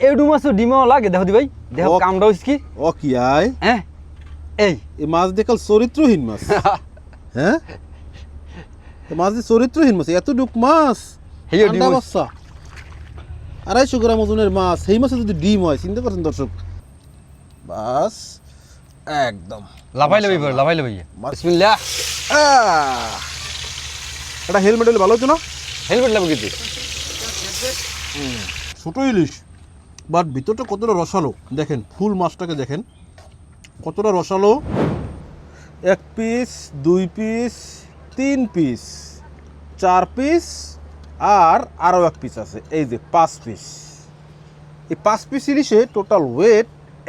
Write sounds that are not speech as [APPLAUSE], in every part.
Edu মাছও ডিমও লাগে দেখো দি ভাই। দেখো ও- কামটা হইছে কি ও কি আয় হ্যাঁ এই। এই মাছ দেখাল চরিত্রহীন মাছ। [LAUGHS] হ্যাঁ মাছ দিয়ে চরিত্রহীন মাছ এতটুক মাছ। হেইও ঠান্ডা ডিম বাচ্চা আড়াইশো গ্রাম ওজনের মাছ সেই মাছে যদি ডিম হয় চিন্তা করছেন দর্শক বাস একদম। লাফাই লবি পর লাফাই মাছ- বিসমিল্লাহ! এটা হেলমেট হলে ভালো হতো না? হেলমেট লাগবে কিন্তু। ছোট ইলিশ বাট ভিতরটা কতটা রসালো, দেখেন, ফুল মাছটাকে দেখেন, কতটা রসালো, এক পিস দুই পিস তিন পিস চার পিস আর আরও এক পিস আছে, এই যে পাঁচ পিস এই পাঁচ পিস ইলিশে টোটাল ওয়েট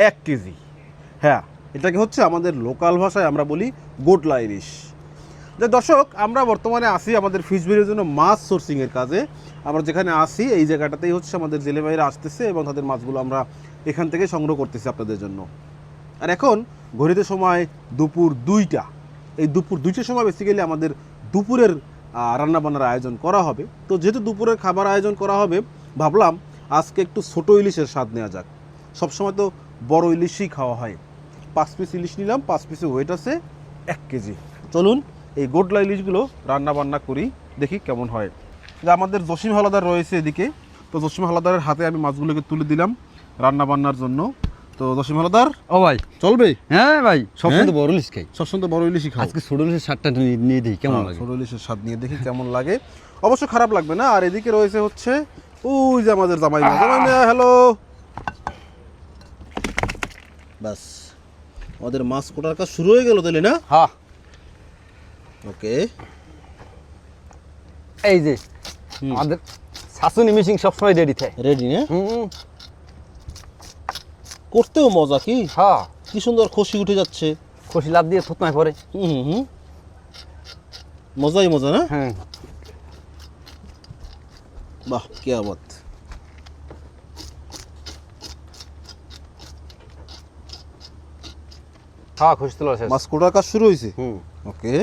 এক কেজি। হ্যাঁ এটাকে হচ্ছে আমাদের লোকাল ভাষায় আমরা বলি গোটলা ইলিশ। যে দর্শক, আমরা বর্তমানে আসি আমাদের ফিশবিলের জন্য মাছ সোর্সিংয়ের কাজে। আমরা যেখানে আসি এই জায়গাটাতেই হচ্ছে আমাদের জেলে ভাইরা আসতেছে এবং তাদের মাছগুলো আমরা এখান থেকে সংগ্রহ করতেছি আপনাদের জন্য। আর এখন ঘড়িতে সময় দুপুর দুইটা। এই দুপুর দুইটার সময় বেসিক্যালি আমাদের দুপুরের রান্নাবান্নার আয়োজন করা হবে। তো যেহেতু দুপুরের খাবার আয়োজন করা হবে, ভাবলাম আজকে একটু ছোটো ইলিশের স্বাদ নেওয়া যাক। সবসময় তো বড় ইলিশই খাওয়া হয়। পাঁচ পিস ইলিশ নিলাম, পাঁচ পিসে ওয়েট আছে, এক কেজি। চলুন এই গোটলা ইলিশগুলো রান্না বান্না করি দেখি কেমন হয়। যে আমাদের জসিম হালাদার রয়েছে এদিকে তো জসিম হালাদারের হাতে আমি মাছগুলোকে তুলে দিলাম রান্না বান্নার জন্য। তো জসিম হালাদার ও ভাই। চলবে? হ্যাঁ ভাই সব হ্যাঁ? বড় লিস খাই। সবসময় বড় ইলিশই খাও। আজকে ছোট লিসের সাতটা নিয়ে দিই কেমন হ্যাঁ, লাগে? ছোট ইলিশের স্বাদ নিয়ে দেখি কেমন লাগে। অবশ্য খারাপ লাগবে না আর এদিকে রয়েছে হচ্ছে ওই যে আমাদের জামাই জামাই হ্যালো। বাস আমাদের মাছ কোটার কাজ শুরু হয়ে গেল তাহলে না? হ্যাঁ। ওকে। এই যে আমাদের মিশিং সবসময় রেডি থাকে। রেডি না? করতেও মজা কি? হ্যাঁ। কি সুন্দর খসি উঠে যাচ্ছে। খুশি লাভ দিয়ে থতনায় পরে হুম হুম হুম। মজাই মজা না? হ্যাঁ। বাহ কে আবাদ। হ্যাঁ খুশি তোলা মাছ কোটার কাজ শুরু হয়েছে? হুম। ওকে।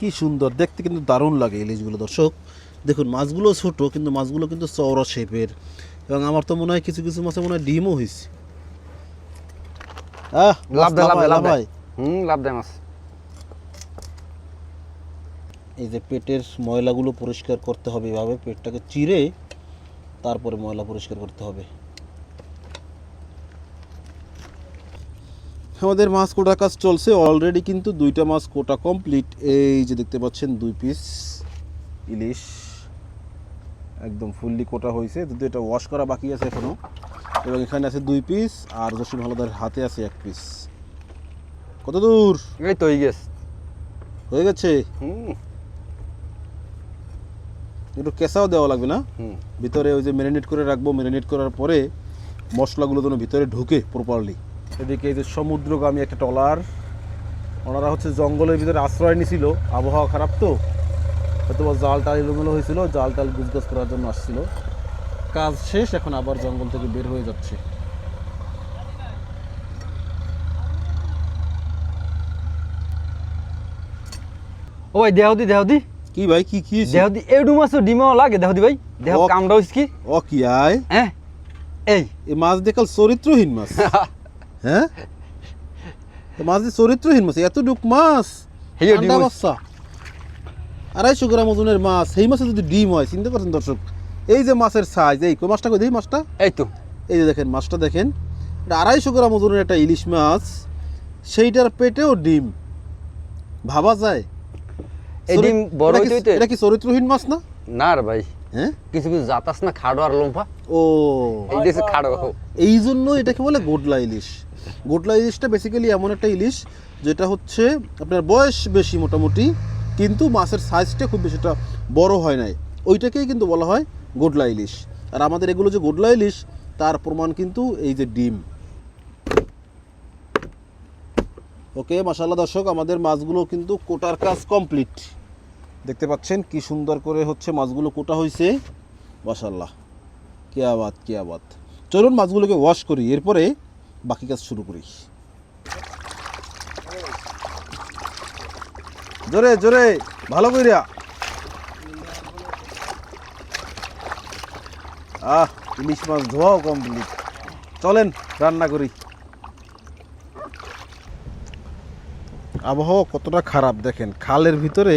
কি সুন্দর দেখতে কিন্তু দারুণ লাগে ইলিশগুলো দর্শক। দেখুন মাছগুলো ছোট কিন্তু মাছগুলো কিন্তু চওড়া শেপের এবং আমার তো মনে হয় কিছু কিছু মাছে মনে হয় ডিমও হয়েছে। আহ লাভ। হুম লাভ দেয় মাছ। এই যে পেটের ময়লাগুলো পরিষ্কার করতে হবে এভাবে পেটটাকে চিরে তারপরে ময়লা পরিষ্কার করতে হবে। আমাদের মাছ কোটা কাজ চলছে। অলরেডি কিন্তু দুইটা মাছ কোটা কমপ্লিট এই যে দেখতে পাচ্ছেন দুই পিস ইলিশ। একদম ফুললি কোটা হয়েছে। যদি এটা ওয়াশ করা বাকি আছে এখনও এবং এখানে আছে দুই পিস আর জসিম হালদার হাতে আছে এক পিস কত দূর? এই তো হয়ে গেছে। হয়ে গেছে? একটু কেঁচাও দেওয়া লাগবে না? হুম। ভিতরে ওই যে ম্যারিনেট করে রাখব। ম্যারিনেট করার পরে মশলাগুলো যেন ভিতরে ঢুকে প্রপারলি এদিকে এই যে সমুদ্রগামী একটা ট্রলার ওনারা হচ্ছে জঙ্গলের ভিতরে আশ্রয় নিছিল। আবহাওয়া খারাপ তো হয়তো জাল টাল এলোমেলো হয়েছিল জাল টাল গুজগাছ করার জন্য আসছিল। কাজ শেষ এখন আবার জঙ্গল থেকে বের হয়ে যাচ্ছে। ও ভাই দেহ দি দেহ কি ভাই কি কি হয়েছে? দেহ দি এডু মাছও ডিমও লাগে দেহ দি ভাই। দেহ হইছে কি? ও কি আয়? হ্যাঁ এই। এই মাছ দেখাল চরিত্রহীন মাছ। [LAUGHS] হ্যাঁ? মাছ দিয়ে চরিত্রহীন মাছ এতটুক মাছ? ঠান্ডা বাচ্চা আড়াইশো গ্রাম ওজনের মাছ সেই মাছে যদি ডিম হয় চিন্তা দর্শক? এই যে মাছের সাইজ এই মাছটা কই? দেই মাছটা? এই তো। এই যে দেখেন মাছটা দেখেন। এটা আড়াইশো গ্রাম ওজনের একটা ইলিশ মাছ সেইটার পেটেও ডিম। ভাবা যায়? এই ডিম বড় এটা কি- চরিত্রহীন মাছ না? না রে ভাই। হ্যাঁ? কিছু কিছু জাতাস না খাড়ো আর লম্ফা ও। এই দেশে খাড়ো। এই জন্য এটাকে বলে গোডলা ইলিশ। গোডলা ইলিশটা বেসিক্যালি এমন একটা ইলিশ যেটা হচ্ছে আপনার বয়স বেশি মোটামুটি, কিন্তু মাছের সাইজটা খুব বেশিটা বড় হয় নাই। ওইটাকেই কিন্তু বলা হয় গোডলা ইলিশ। আর আমাদের এগুলো যে গোডলা ইলিশ, তার প্রমাণ কিন্তু এই যে ডিম। ওকে মাসাল্লাহ দর্শক, আমাদের মাছগুলো কিন্তু কোটার কাজ কমপ্লিট দেখতে পাচ্ছেন কি সুন্দর করে হচ্ছে মাছগুলো কোটা হয়েছে মাসাল্লাহ কে আবাদ কে আবাদ চলুন মাছগুলোকে ওয়াশ করি। এরপরে বাকি কাজ শুরু করি। জোরে জোরে ভালো কইরা। আহ ইলিশ মাছ ধোয়াও কমপ্লিট চলেন রান্না করি। আবহাওয়া কতটা খারাপ দেখেন খালের ভিতরে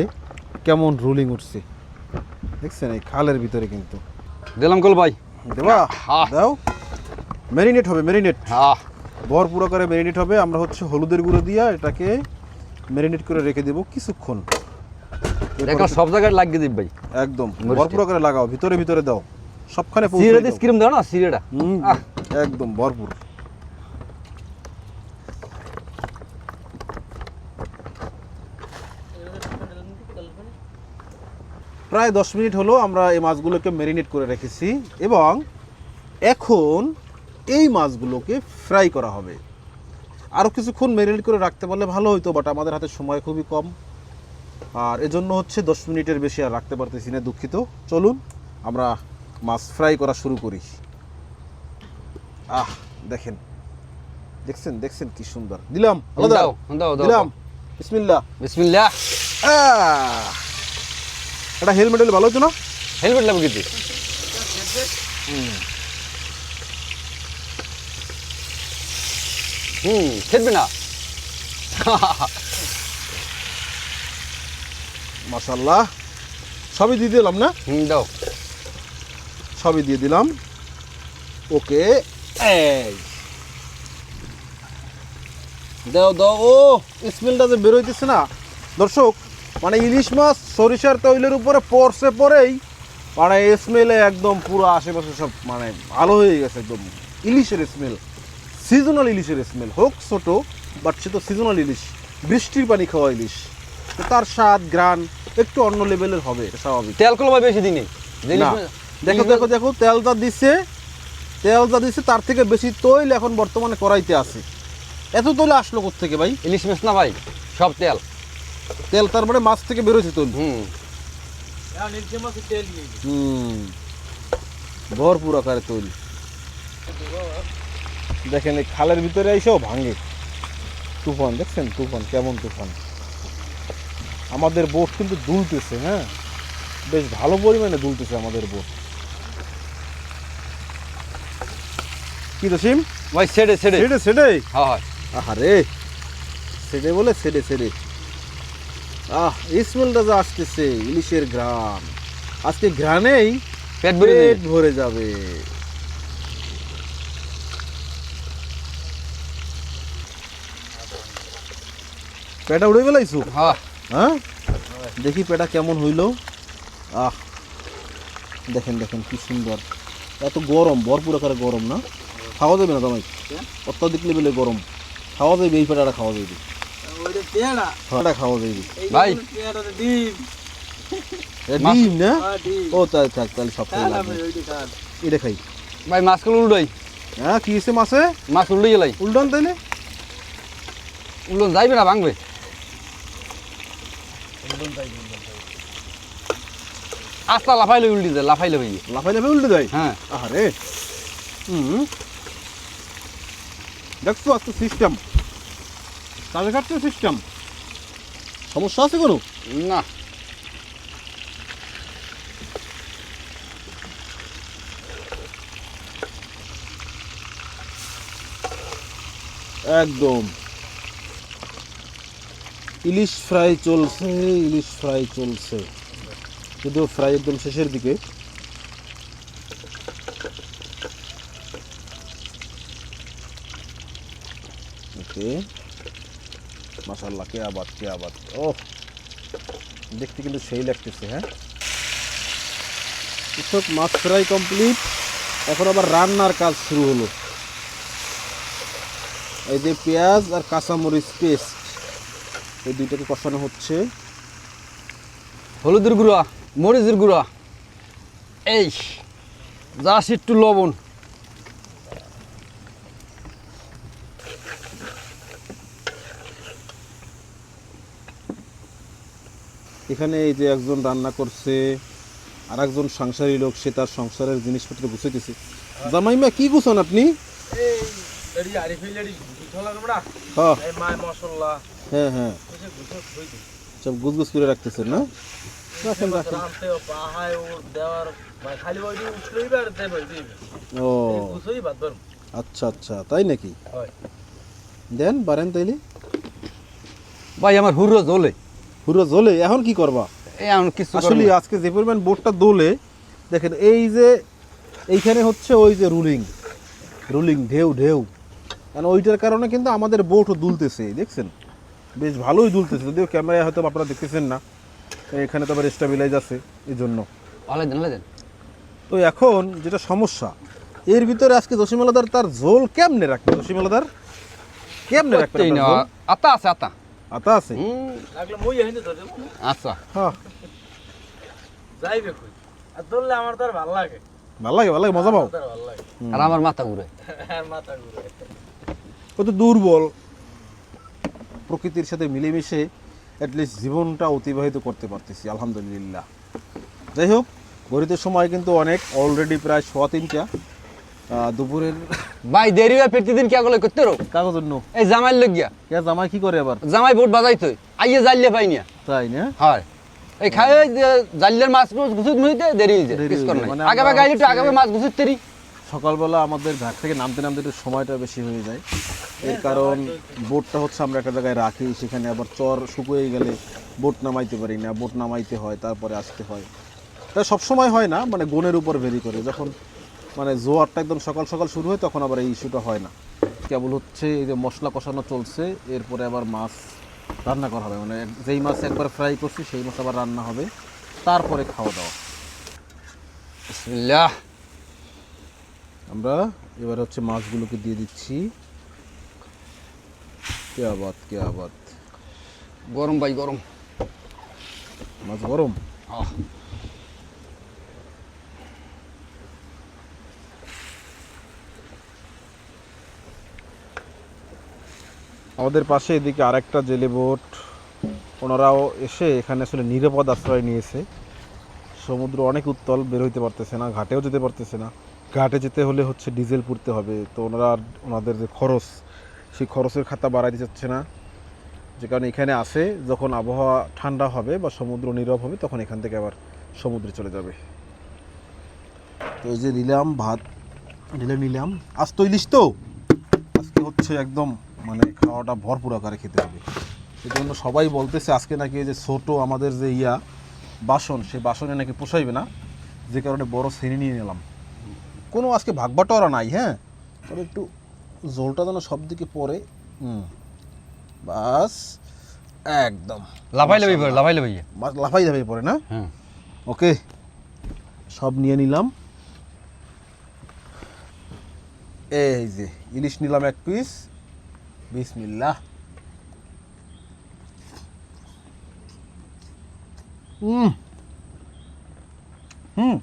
কেমন রুলিং উঠছে। দেখছেন এই খালের ভিতরে কিন্তু। দিলাম কল ভাই। দেবা। দাও। ম্যারিনেট হবে ম্যারিনেট আহ ভর পুরো করে ম্যারিনেট হবে। আমরা হচ্ছে হলুদের গুঁড়ো দিয়ে এটাকে ম্যারিনেট করে রেখে দেবো কিছুক্ষণ। দেখলাম সব জায়গায় লাগিয়ে দিবি ভাই। একদম। ভরপুর করে লাগাও ভিতরে ভিতরে দাও। সবখানে পৌঁছে সিরে দাও। দিয়ে স্ক্রিম দাও না সিরেটা? একদম ভরপুর। প্রায় দশ মিনিট হলো আমরা এই মাছগুলোকে ম্যারিনেট করে রেখেছি। এবং এখন এই মাছগুলোকে ফ্রাই করা হবে। আরও কিছুক্ষণ ম্যারিনেট করে রাখতে পারলে ভালো হতো বাট আমাদের হাতে সময় খুবই কম। আর এজন্য হচ্ছে দশ মিনিটের বেশি আর রাখতে পারতেছি না দুঃখিত। চলুন আমরা মাছ ফ্রাই করা শুরু করি। আহ দেখেন। দেখছেন? দেখছেন কি সুন্দর। দিলাম দিলাম। বিসমিল্লাহ। বিসমিল্লাহ। এটা হেলমেট হলে ভালো হতো না? হেলমেট লাগবে কিন্তু হুম। খেলবে না। মাশাল্লাহ সবই দিয়ে দিলাম না? হুম দাও। সবই দিয়ে দিলাম। ওকে এই। দাও দাও ও স্মেলটা যে বেরোইতেছে না। দর্শক মানে ইলিশ মাছ সরিষার তৈলের উপরে পড়ছে পরেই মানে স্মেলে একদম পুরো আশেপাশে সব মানে ভালো হয়ে গেছে একদম। ইলিশের স্মেল সিজনাল ইলিশের স্মেল হোক ছোট বাট সে তো সিজনাল ইলিশ। বৃষ্টির পানি খাওয়া ইলিশ। তার স্বাদ গ্রান একটু অন্য লেভেলের হবে স্বাভাবিক। তেল কল ভাই বেশি দিনে। দেখো দেখো দেখো তেলটা দিছে তেলটা দিছে তার থেকে বেশি তৈল এখন বর্তমানে করাইতে আছে। এত তৈল আসলো থেকে ভাই? ইলিশ মাছ না ভাই সব তেল। তেল তার মানে মাছ থেকে বেরোছে তৈল। হুম। হুম। ভরপুর আকারে তৈল। দেখেন এই খালের ভিতরে এসেও ভাঙে। তুফান দেখছেন তুফান কেমন তুফান। আমাদের বোট কিন্তু দুলতেছে হ্যাঁ? বেশ ভালো পরিমাণে দুলতেছে আমাদের বোট। কি দশিম ভাই সেডে সেডে সেটে সেটে হ্যাঁ হয়। আরে সেটে বলে সেটে সেটে আহ স্মেলটা যা আসতেছে ইলিশের গ্রাম। আজকে ঘ্রাণেই পেট। ভরে যাবে। পেটা উড়ে গেলাইছু? হ্যাঁ। হ্যাঁ? দেখি পেটা কেমন হইল। আহ দেখেন দেখেন কি সুন্দর। এত গরম ভরপুর আকারে গরম না? খাওয়া যাবে না তোমায় অত্যাধিক লেভেলে গরম। খাওয়া যাবে এই পেটাটা খাওয়া যাবে পেটা খাওয়া যাবে ভাই। ডিম। না? ও তাই থাক তাহলে সব এটা খাই। ভাই মাছগুলো উল্টাই। হ্যাঁ কি হয়েছে মাছে? মাছ উল্টে গেলাই। উল্টান তাইলে? যাইবে না ভাঙবে। আস্তা লাফাইলে উল্টি যায় লাফাইলে ভাই। লাফাই লাফাই উল্টে দেয়? হ্যাঁ। আরে হুম। দেখছ আজকে সিস্টেম কাজে খাচ্ছে সিস্টেম সমস্যা আছে কোনো? না। একদম। ইলিশ ফ্রাই চলছে, ইলিশ ফ্রাই চলছে। যদিও ফ্রাই একদম শেষের দিকে। ওকে। মাশাল্লাহ কে আবাদ কে আবাদ। ও দেখতে কিন্তু সেই লাগতেছে হ্যাঁ? কৃষক মাছ ফ্রাই কমপ্লিট। এখন আবার রান্নার কাজ শুরু হলো। এই যে পেঁয়াজ আর কাঁচামরিচ পেস্ট। এই দুইটাকে কষানো হচ্ছে। হলুদের গুঁড়া মরিচের গুঁড়া। এই যা একটু লবণ। এখানে এই যে একজন রান্না করছে আর একজন সংসারী লোক সে তার সংসারের জিনিসপত্র গুছাইতেছে। জামাইমা কি গুছান আপনি? হ্যাঁ। হ্যাঁ হ্যাঁ। সব গুজগুজ করে রাখতেছেন না? রাখেন রাখেন। ও। আচ্ছা আচ্ছা তাই নাকি? দেন পারেন তাইলে। ভাই আমার হুরো জ্বলে। পুরো জ্বলে এখন কি করবা? এই এমন কিছু আসলে আজকে যে পরিমাণ বোর্ডটা দোলে দেখেন এই যে এইখানে হচ্ছে ওই যে রুলিং। রুলিং ঢেউ ঢেউ। কারণ ওইটার কারণে কিন্তু আমাদের বোটও দুলতেছে দেখছেন? বেশ ভালোই দুলতেছে। যদিও ক্যামেরায় হয়তো আপনারা দেখতেছেন না। এখানে তো আবার স্টাবিলাইজ আছে এই জন্য তো এখন যেটা সমস্যা এর ভিতরে আজকে জসিমালাদার তার ঝোল কেমনে রাখবে? জসিমালাদার কেমনে রাখবে? আতা আছে আতা। আতা আছে? আচ্ছা। হ্যাঁ। যাইবে কই? আর আমার তো ভালো লাগে। ভালো লাগে ভালো লাগে মজা পাও। আর আমার মাথা ঘুরে। [LAUGHS] মাথা ঘুরে। ও তো দুর্বল। প্রকৃতির সাথে মিলেমিশে অ্যাটলিস্ট জীবনটা অতিবাহিত করতে পারতেছি আলহামদুলিল্লাহ। যাই হোক গরিতের সময় কিন্তু অনেক অলরেডি প্রায় সোয়া তিনটা। দুপুরের ভাই দেরি হয় প্রতিদিন কে গলে করতে রো কাগজ জন্য এই জামাই লগিয়া কে জামাই কি করে আবার? জামাই ভোট বাজাইতো আইয়ে জাল্লে পাই না। তাই না? হয়। এই খাই জাল্লের মাছ গুছুত মুইতে দেরি হয়ে যায় মানে আগে আমরা গাইলে একটু আগে মাছ গুছুত তেরি। সকালবেলা আমাদের ঘাট থেকে নামতে নামতে একটু সময়টা বেশি হয়ে যায়। এর কারণ বোটটা হচ্ছে আমরা একটা জায়গায় রাখি, সেখানে আবার চর শুকিয়ে গেলে বোট নামাইতে পারি না, বোট নামাইতে হয়, তারপরে আসতে হয়। তা সবসময় হয় না মানে গনের উপর ভেরি করে। যখন মানে জোয়ারটা একদম সকাল সকাল শুরু হয়, তখন আবার এই ইস্যুটা হয় না। কেবল হচ্ছে এই যে মশলা কষানো চলছে, এরপরে আবার মাছ রান্না করা হবে। মানে যেই মাছ একবার ফ্রাই করছি, সেই মাছ আবার রান্না হবে, তারপরে খাওয়া দাওয়া। আমরা এবার হচ্ছে মাছগুলোকে দিয়ে দিচ্ছি। কে আবাদ কে আবাদ? গরম ভাই গরম। মাছ গরম? আমাদের পাশে এদিকে আরেকটা জেলে বোট ওনারাও এসে এখানে আসলে নিরাপদ আশ্রয় নিয়েছে। সমুদ্র অনেক উত্তল বের হইতে পারতেছে না, ঘাটেও যেতে পারতেছে না। ঘাটে যেতে হলে হচ্ছে ডিজেল পুড়তে হবে। তো ওনারা ওনাদের যে খরচ, সেই খরচের খাতা বাড়াইতে চাচ্ছে না। যে কারণে এখানে আসে, যখন আবহাওয়া ঠান্ডা হবে বা সমুদ্র নীরব হবে, তখন এখান থেকে আবার সমুদ্রে চলে যাবে। তো এই যে নিলাম ভাত ঢেলে নিলাম। আজ তো ইলিশ তো? আজকে হচ্ছে একদম মানে খাওয়াটা ভরপুর আকারে খেতে হবে। সেই জন্য সবাই বলতেছে আজকে নাকি এই যে ছোট আমাদের যে ইয়া বাসন সেই বাসনে নাকি পোষাইবে না? যে কারণে বড় শ্রেণি নিয়ে নিলাম। কোনো আজকে ভাগবাটোয়ারা নাই হ্যাঁ? তবে একটু জলটা যেন সব দিকে পড়ে। হুম। বাস একদম। লাফাই লাফাই পরে লাফাই লাফাই। মাছ লাফাই যাবে পরে না? ওকে। সব নিয়ে নিলাম। এই যে ইলিশ নিলাম এক পিস। বিসমিল্লাহ। হুম হুম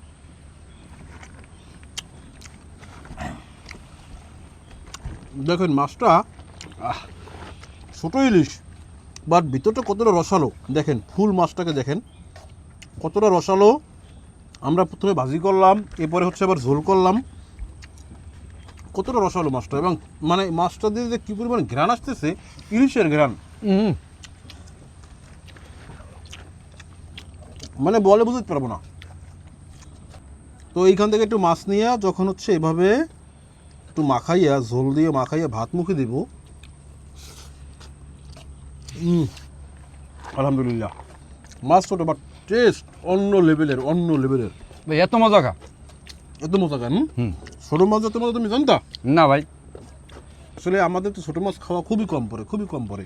দেখেন, মাছটা ছোট ইলিশ বাট ভিতরটা কতটা রসালো। দেখেন, ফুল মাছটাকে দেখেন। কতটা রসালো। আমরা প্রথমে ভাজি করলাম, এরপরে হচ্ছে আবার ঝোল করলাম। কতটা রসালো মাছটা, এবং মানে মাছটা দিয়ে যে কী পরিমাণ ঘ্রাণ আসতেছে, ইলিশের ঘ্রাণ। হুম মানে বলে বুঝতে পারব না। তো এইখান থেকে একটু মাছ নিয়ে যখন হচ্ছে এভাবে একটু মাখাইয়া ঝোল দিয়ে মাখাইয়া ভাত মুখে দিব। আলহামদুলিল্লাহ। মাছ ছোটো বাট টেস্ট অন্য লেভেলের অন্য লেভেলের ভাই এত মজা খা। এত মজা হুম? ছোটো মাছ এত মজা তুমি জানতা? না ভাই। আসলে আমাদের তো ছোটো মাছ খাওয়া খুবই কম পড়ে খুবই কম পড়ে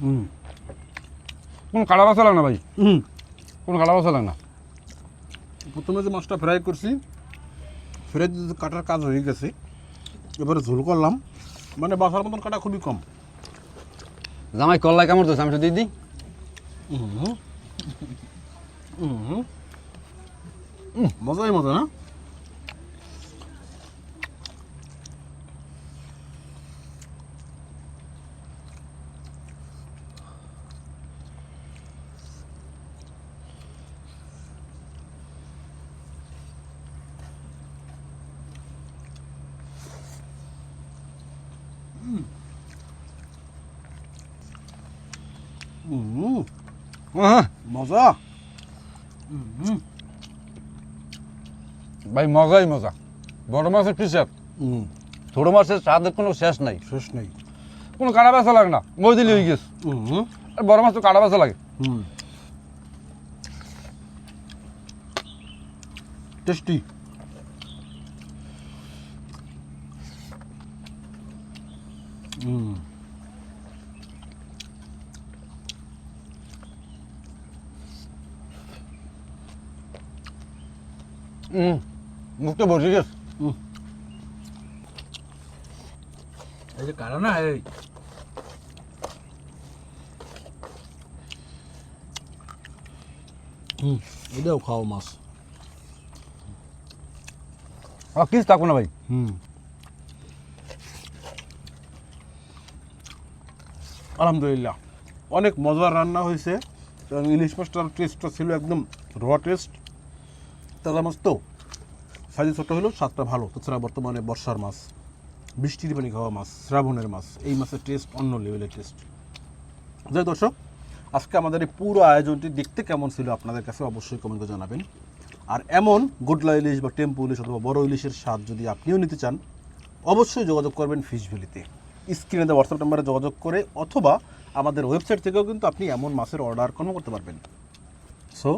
হুম কোন কালা বাসা লাগ না ভাই? হুম। কোন কালা বাসা লাগ না? প্রথমে যে মাছটা ফ্রাই করছি ফ্রাই দিতে কাটার কাজ হয়ে গেছে এবারে ঝোল করলাম। মানে বাসার মতন কাটা খুবই কম। জামাই কল্লাই কামড় দিচ্ছে আমি একটু দিয়ে দিই। হুম। হুম। মজাই মজা না? হুম মজা ভাই মজাই মজা। বড় মাছের পিসের হুম ছোট মাছের স্বাদের কোনো শেষ নাই। শেষ নেই। কোনো কাটা বেচা লাগে না। মই দিলে হয়ে গেছে। হুম বড় মাছ তো কাটা বেচা লাগে। হুম টেস্টি হুম হুম মুখটা বসে গেছে। এই যে কারণ না এই। হুম এটাও খাও মাছ। আর কিছু থাকব না ভাই। হুম। আলহামদুলিল্লাহ। অনেক মজার রান্না হয়েছে। ইলিশ মাছটার টেস্টটা ছিল একদম র টেস্ট তাজা মাছ তো সাইজে ছোটো হলেও স্বাদটা ভালো। তাছাড়া বর্তমানে বর্ষার মাছ, বৃষ্টির পানি খাওয়া মাছ, শ্রাবণের মাছ, এই মাছের টেস্ট অন্য লেভেলের টেস্ট যাই দর্শক, আজকে আমাদের এই পুরো আয়োজনটি দেখতে কেমন ছিল আপনাদের কাছে অবশ্যই কমেন্ট করে জানাবেন। আর এমন গোডলা ইলিশ বা টেম্পু ইলিশ অথবা বড় ইলিশের স্বাদ যদি আপনিও নিতে চান, অবশ্যই যোগাযোগ করবেন ফিশ ভ্যালিতে স্ক্রিনে দেওয়া হোয়াটসঅ্যাপ নাম্বারে যোগাযোগ করে অথবা আমাদের ওয়েবসাইট থেকেও কিন্তু আপনি এমন মাছের অর্ডার কনফার্ম করতে পারবেন। সো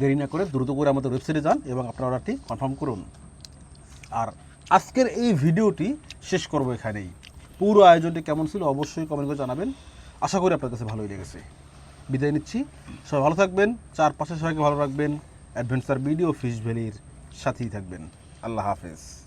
দেরি না করে দ্রুত করে আমাদের ওয়েবসাইটে যান এবং আপনার অর্ডারটি কনফার্ম করুন। আর আজকের এই ভিডিওটি শেষ করব এখানেই। পুরো আয়োজনটি কেমন ছিল অবশ্যই কমেন্ট করে জানাবেন। আশা করি আপনার কাছে ভালোই লেগেছে। বিদায় নিচ্ছি। সবাই ভালো থাকবেন। চারপাশে সবাইকে ভালো রাখবেন। অ্যাডভেঞ্চার ভিডিও ফিশ ভ্যালির সাথেই থাকবেন। আল্লাহ হাফেজ।